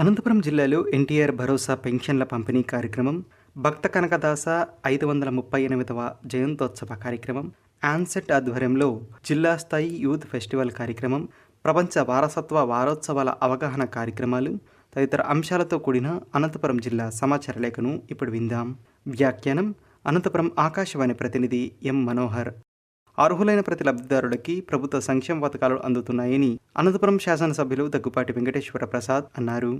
అనంతపురం జిల్లాలో ఎన్టీఆర్ భరోసా పెన్షన్ల పంపిణీ కార్యక్రమం భక్త కనకదాస ఐదు వందల ముప్పై ఎనిమిదవ జయంతోత్సవ కార్యక్రమం ఆన్సెట్ ఆధ్వర్యంలో జిల్లా స్థాయి యూత్ ఫెస్టివల్ కార్యక్రమం ప్రపంచ వారసత్వ వారోత్సవాల అవగాహన కార్యక్రమాలు తదితర అంశాలతో కూడిన అనంతపురం జిల్లా సమాచార లేఖను ఇప్పుడు విందాం. వ్యాఖ్యానం అనంతపురం ఆకాశవాణి ప్రతినిధి ఎం మనోహర్. అర్హులైన ప్రతి లబ్ధిదారుడికి ప్రభుత్వ సంక్షేమ పథకాలు అందుతున్నాయని అనంతపురం శాసనసభ్యులు దగ్గుపాటి వెంకటేశ్వర ప్రసాద్ అన్నారు.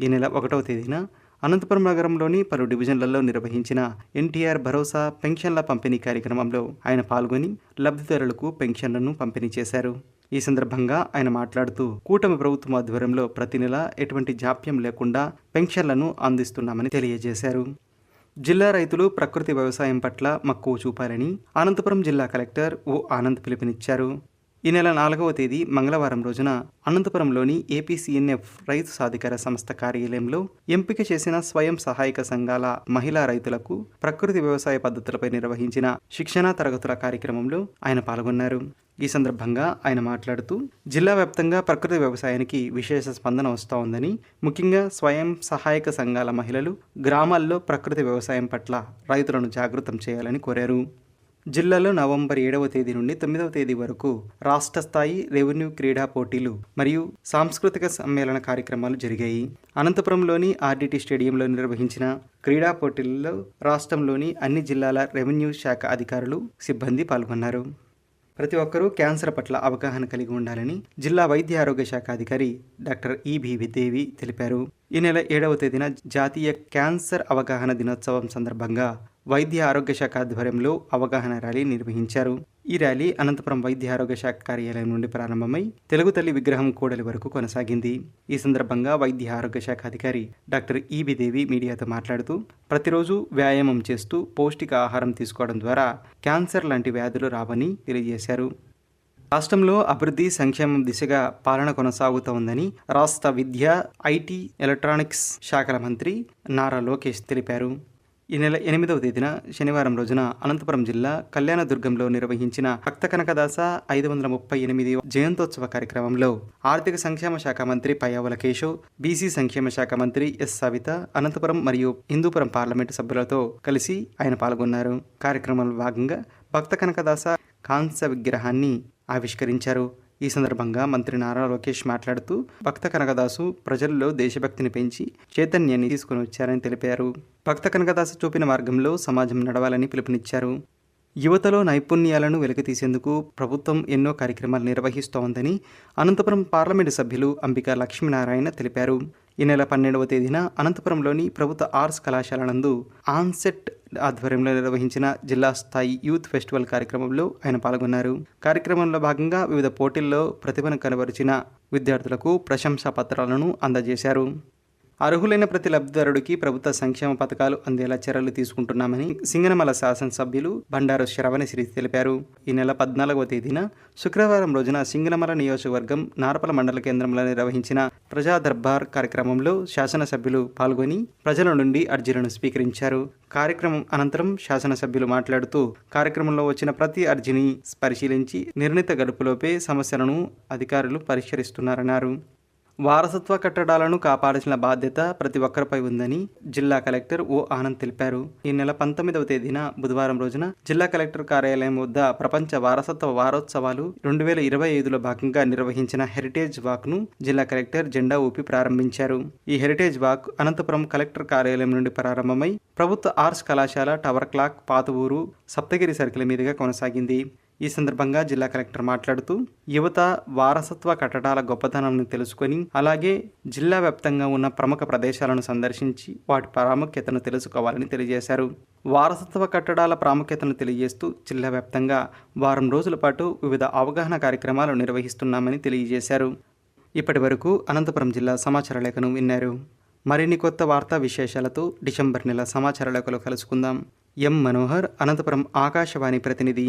ఈ నెల ఒకటవ తేదీన అనంతపురం నగరంలోని పలు డివిజన్లలో నిర్వహించిన ఎన్టీఆర్ భరోసా పెన్షన్ల పంపిణీ కార్యక్రమంలో ఆయన పాల్గొని లబ్ధిదారులకు పెన్షన్లను పంపిణీ చేశారు. ఈ సందర్భంగా ఆయన మాట్లాడుతూ కూటమి ప్రభుత్వం ఆధ్వర్యంలో ప్రతి నెల ఎటువంటి జాప్యం లేకుండా పెన్షన్లను అందిస్తున్నామని తెలియజేశారు. జిల్లా రైతులు ప్రకృతి వ్యవసాయం పట్ల మక్కువ చూపాలని అనంతపురం జిల్లా కలెక్టర్ ఓ ఆనంద్ పిలుపునిచ్చారు. ఈ నెల నాలుగవ తేదీ మంగళవారం రోజున అనంతపురంలోని ఏపీసీఎన్ఎఫ్ రైతు సాధికార సంస్థ కార్యాలయంలో ఎంపిక చేసిన స్వయం సహాయక సంఘాల మహిళా రైతులకు ప్రకృతి వ్యవసాయ పద్ధతులపై నిర్వహించిన శిక్షణా తరగతుల కార్యక్రమంలో ఆయన పాల్గొన్నారు. ఈ సందర్భంగా ఆయన మాట్లాడుతూ జిల్లా వ్యాప్తంగా ప్రకృతి వ్యవసాయానికి విశేష స్పందన వస్తూ ఉందని ముఖ్యంగా స్వయం సహాయక సంఘాల మహిళలు గ్రామాల్లో ప్రకృతి వ్యవసాయం పట్ల రైతులను జాగృతం చేయాలని కోరారు. జిల్లాలో నవంబర్ ఏడవ తేదీ నుండి తొమ్మిదవ తేదీ వరకు రాష్ట్ర స్థాయి రెవెన్యూ క్రీడా పోటీలు మరియు సాంస్కృతిక సమ్మేళన కార్యక్రమాలు జరిగాయి. అనంతపురంలోని ఆర్డిటి స్టేడియంలో నిర్వహించిన క్రీడా పోటీలలో రాష్ట్రంలోని అన్ని జిల్లాల రెవెన్యూ శాఖ అధికారులు సిబ్బంది పాల్గొన్నారు. ప్రతి ఒక్కరూ క్యాన్సర్ పట్ల అవగాహన కలిగి ఉండాలని జిల్లా వైద్య ఆరోగ్య శాఖ అధికారి డాక్టర్ ఈబి విదేవి తెలిపారు. ఈ నెల ఏడవ తేదీన జాతీయ క్యాన్సర్ అవగాహన దినోత్సవం సందర్భంగా వైద్య ఆరోగ్య శాఖ ఆధ్వర్యంలో అవగాహన ర్యాలీ నిర్వహించారు. ఈ ర్యాలీ అనంతపురం వైద్య ఆరోగ్య శాఖ కార్యాలయం నుండి ప్రారంభమై తెలుగు తల్లి విగ్రహం కూడలి వరకు కొనసాగింది. ఈ సందర్భంగా వైద్య ఆరోగ్య శాఖ అధికారి డాక్టర్ ఈబిదేవి మీడియాతో మాట్లాడుతూ ప్రతిరోజు వ్యాయామం చేస్తూ పౌష్టిక ఆహారం తీసుకోవడం ద్వారా క్యాన్సర్ లాంటి వ్యాధులు రావని తెలియజేశారు. రాష్ట్రంలో అభివృద్ధి సంక్షేమం దిశగా పాలన కొనసాగుతోందని రాష్ట్ర విద్య ఐటీ ఎలక్ట్రానిక్స్ శాఖల మంత్రి నారా లోకేష్ తెలిపారు. ఈ నెల ఎనిమిదవ తేదీన శనివారం రోజున అనంతపురం జిల్లా కళ్యాణదుర్గంలో నిర్వహించిన భక్త కనకదాస ఐదు వందల ముప్పై ఎనిమిది జయంతోత్సవ కార్యక్రమంలో ఆర్థిక సంక్షేమ శాఖ మంత్రి పయ్యావుల కేశవ్ బీసీ సంక్షేమ శాఖ మంత్రి ఎస్ సవిత అనంతపురం మరియు హిందూపురం పార్లమెంటు సభ్యులతో కలిసి ఆయన పాల్గొన్నారు. కార్యక్రమంలో భాగంగా భక్త కనకదాస కాంస్య విగ్రహాన్ని ఆవిష్కరించారు. ఈ సందర్భంగా మంత్రి నారా లోకేష్ మాట్లాడుతూ భక్త కనకదాసు ప్రజల్లో దేశభక్తిని పెంచి చైతన్యాన్ని తీసుకుని వచ్చారని తెలిపారు. భక్త కనకదాసు చూపిన మార్గంలో సమాజం నడవాలని పిలుపునిచ్చారు. యువతలో నైపుణ్యాలను వెలికితీసేందుకు ప్రభుత్వం ఎన్నో కార్యక్రమాలు నిర్వహిస్తోందని అనంతపురం పార్లమెంటు సభ్యులు అంబికా లక్ష్మీనారాయణ తెలిపారు. ఈ నెల పన్నెండవ తేదీన అనంతపురంలోని ప్రభుత్వ ఆర్ట్స్ కళాశాల నందు ఆన్సెట్ ఆధ్వర్యంలో నిర్వహించిన జిల్లా స్థాయి యూత్ ఫెస్టివల్ కార్యక్రమంలో ఆయన పాల్గొన్నారు. కార్యక్రమంలో భాగంగా వివిధ పోటీల్లో ప్రతిభను కనబరిచిన విద్యార్థులకు ప్రశంసా పత్రాలను అందజేశారు. అర్హులైన ప్రతి లబ్ధిదారుడికి ప్రభుత్వ సంక్షేమ పథకాలు అందేలా చర్యలు తీసుకుంటున్నామని సింగనమల శాసనసభ్యులు బండారు శ్రవణశ్రీ తెలిపారు. ఈ నెల పద్నాలుగవ తేదీన శుక్రవారం రోజున సింగనమల నియోజకవర్గం నారపల మండల కేంద్రంలో నిర్వహించిన ప్రజా దర్బార్ కార్యక్రమంలో శాసనసభ్యులు పాల్గొని ప్రజల నుండి అర్జీలను స్వీకరించారు. కార్యక్రమం అనంతరం శాసనసభ్యులు మాట్లాడుతూ కార్యక్రమంలో వచ్చిన ప్రతి అర్జీని పరిశీలించి నిర్ణీత గడుపులోపే సమస్యలను అధికారులు పరిష్కరిస్తున్నారన్నారు. వారసత్వ కట్టడాలను కాపాడాల్సిన బాధ్యత ప్రతి ఒక్కరిపై ఉందని జిల్లా కలెక్టర్ ఓ ఆనంద్ తెలిపారు. ఈ నెల పంతొమ్మిదవ తేదీన బుధవారం రోజున జిల్లా కలెక్టర్ కార్యాలయం వద్ద ప్రపంచ వారసత్వ వారోత్సవాలు రెండు వేల ఇరవై ఐదులో భాగంగా నిర్వహించిన హెరిటేజ్ వాక్ను జిల్లా కలెక్టర్ జెండా ఊపి ప్రారంభించారు. ఈ హెరిటేజ్ వాక్ అనంతపురం కలెక్టర్ కార్యాలయం నుండి ప్రారంభమై ప్రభుత్వ ఆర్ట్స్ కళాశాల టవర్ క్లాక్ పాత ఊరు సప్తగిరి సర్కిల్ మీదుగా కొనసాగింది. ఈ సందర్భంగా జిల్లా కలెక్టర్ మాట్లాడుతూ యువత వారసత్వ కట్టడాల గొప్పతనాన్ని తెలుసుకొని అలాగే జిల్లా వ్యాప్తంగా ఉన్న ప్రముఖ ప్రదేశాలను సందర్శించి వాటి ప్రాముఖ్యతను తెలుసుకోవాలని తెలియజేశారు. వారసత్వ కట్టడాల ప్రాముఖ్యతను తెలియజేస్తూ జిల్లా వ్యాప్తంగా వారం రోజుల పాటు వివిధ అవగాహన కార్యక్రమాలు నిర్వహిస్తున్నామని తెలియజేశారు. ఇప్పటి వరకు అనంతపురం జిల్లా సమాచార లేఖను విన్నారు. మరిన్ని కొత్త వార్తా విశేషాలతో డిసెంబర్ నెల సమాచార లేఖలు కలుసుకుందాం. ఎం. మనోహర్ అనంతపురం ఆకాశవాణి ప్రతినిధి.